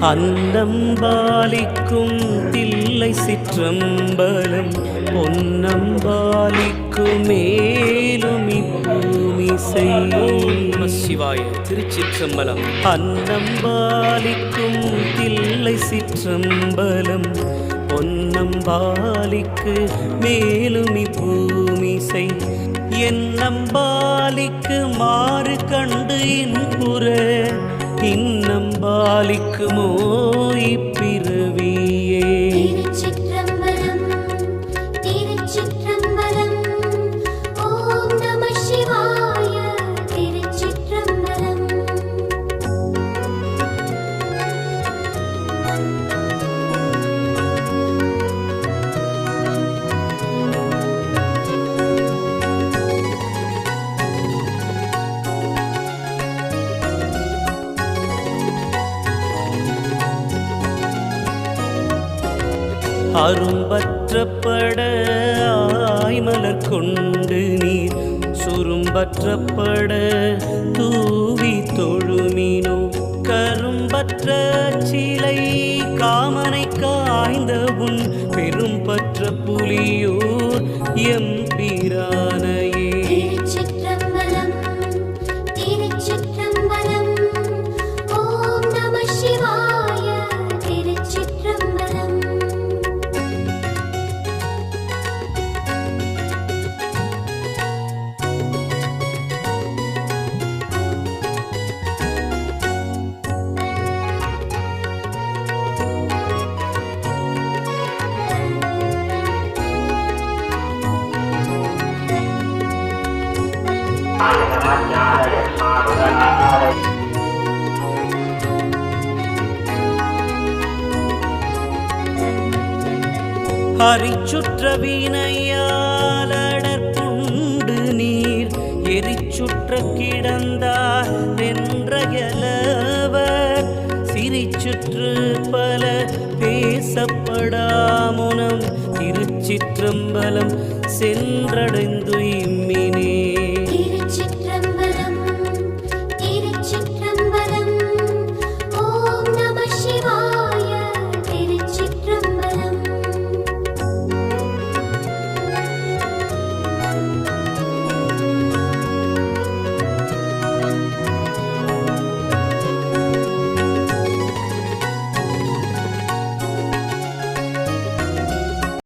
அன்னம்பாலிக்கும் தில்லை சிற்றம்பலம் பொன்னம்பாலிக்கும் மேலும் இப்பூமிசை சிவாய திருச்சிற்றம்பலம். அன்னம்பாலிக்கும் தில்லை சிற்றம்பலம் பொன்னம்பாலிக்கு மேலும் இப்பூமிசை என்னம்பாலிக்கு மாறு கண்டு இன்புற இன்னம் பாலிக்குமோ இப்பிறவியே அரும்பற்றப்பட ஆய்மலர் கொண்டு நீர். சுரும்பற்றப்பட தூவி தொழுமினோ. கரும்பற்ற சிலை காமனை காய்ந்த உன். பெரும்பற்ற புலியோர் எம்பிரான அரிச்சுற்ற வினையாலடற் நீர் எரிச்சுற்ற கிடந்தார் வென்றயலவர் சிரிச்சுற்று பல பேசப்படாமுனம் திருச்சிற்றம்பலம் சென்றடைந்து இம்மினே.